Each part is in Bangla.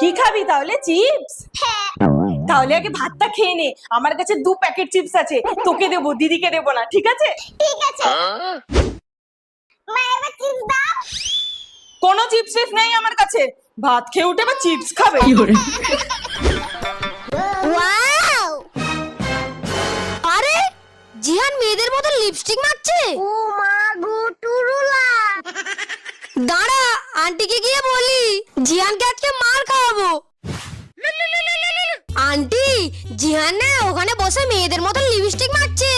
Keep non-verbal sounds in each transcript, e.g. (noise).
কি খাবি তাহলে? চিপস? তাহলে আগে ভাতটা খেয়ে নে। আমার কাছে দু প্যাকেট চিপস আছে। তোকে দেবো দিদিকে দেবো না ঠিক আছে? ঠিক আছে। মা এবার চিপস দাও। কোনো চিপস টিপস নেই আমার কাছে। ভাত খেয়ে উঠে বা চিপস খাবে। ওয়াও! আরে জিহান মেয়েদের মতো লিপস্টিক মাখছে ও মা গো টুরুলা। দাঁড়া আন্টিকে গিয়ে বলি জিহানকে আজকে মার খাওয়াবো। আন্টি জিহান না ওখানে বসে মেয়েদের মতো লিপস্টিক মারছে।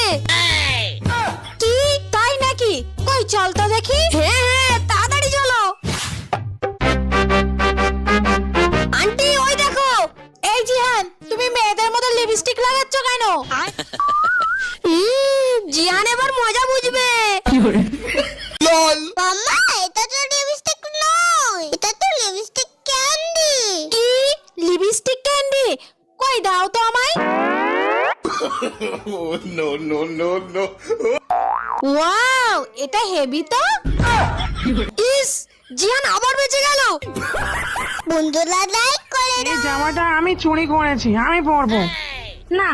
কি? তাই নাকি? কই চল তো দেখি। হ্যাঁ হ্যাঁ তাড়াতাড়ি চলো। আন্টি ওই দেখো। এই জিহান তুমি মেয়েদের মতো লিপস্টিক লাগাচ্ছ কেন? জিহান এবার মজা বুঝবে। দাও তো আমায়। (laughs) No, no, no, no. Wow এটা হেভি তো। ইস জিহান আবার বেঁচে গেল। বন্ধুরা লাইক করে এই জামাটা আমি চুরি করেছি আমি পরবো। না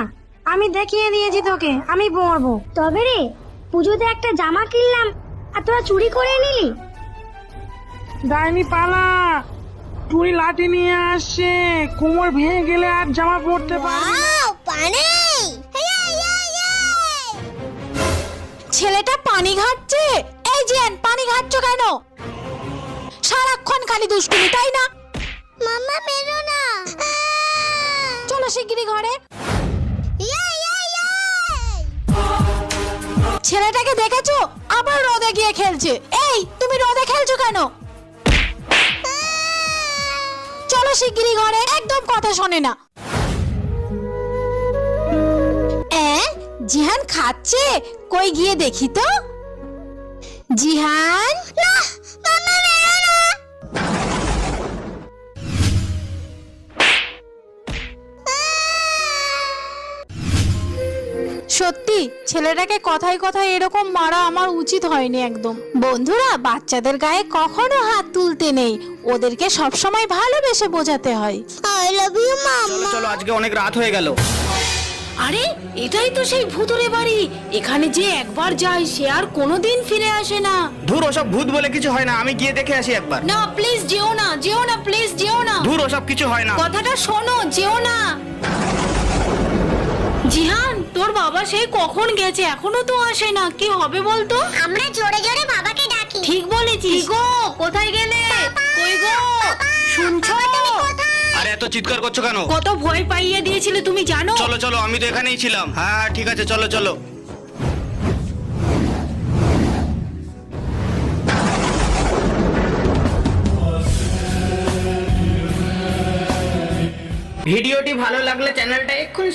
আমি দেখিয়ে দিয়েছি তোকে আমি পরবো। তবে রে পুজোতে একটা জামা কিনলাম আর তোরা চুরি করে নিলি। ডাইনি পালা। চুরি লাঠি নিয়ে আসছে। কোমর ভেঙে গেলে আর জামা পরতে পারবি না। ওয়াও পানি। ছেলেটা পানি ঘাটছে। এই জিয়ান পানি ঘাটছো কেন? সারাক্ষণ খালি দুষ্টুমি তাই না? মাম্মা মেরো না। চলো শিগগিরই ঘরে। ছেলেটাকে দেখেছ? আবার রোদে গিয়ে খেলছে। এই তুমি রোদে খেলছো কেন চলো শিগগিরই ঘরে একদম কথা শোনে না। জিহান খাচ্ছে? কই গিয়ে দেখি তো। জিহান? না সত্যি ছেলেটাকে কথায় কথায় এরকম মারা আমার উচিত হয়নি একদম। বন্ধুরা বাচ্চাদের গায়ে কখনো হাত তুলতে নেই। ওদেরকে সবসময় ভালোবেসে বোঝাতে হয়। আই লাভ ইউ চলো মাম্মা চলো আজকে অনেক রাত হয়ে গেল। আরে এটাই তো সেই ভূতুরে বাড়ি। এখানে যে একবার যায় সে আর কোনোদিন ফিরে আসে না। ধুর ওসব ভূত বলে কিছু হয় না। আমি গিয়ে দেখে আসি একবার। না প্লিজ যেও না যেও না প্লিজ যেও না। ধুর ওসব কিছু হয় না। কথাটা শোনো যেও না। জিহান তোর বাবা সেই কখন গেছে? এখনও তো আসে না। কি হবে বলতো? আমরা জোরে জোরে বাবাকে ডাকি। ঠিক বলেছিস। গো? কোথায় গেলে? কই গো? শুনছো? আরে এত চিৎকার করছ কেন? কত ভয় পাইয়ে দিয়েছিলে তুমি জানো? চলো চলো আমি তো এখানেই ছিলাম। হ্যাঁ হ্যাঁ, ঠিক আছে চলো চলো। ভিডিওটি ভালো লাগলে চ্যানেলটা এক্ষুনি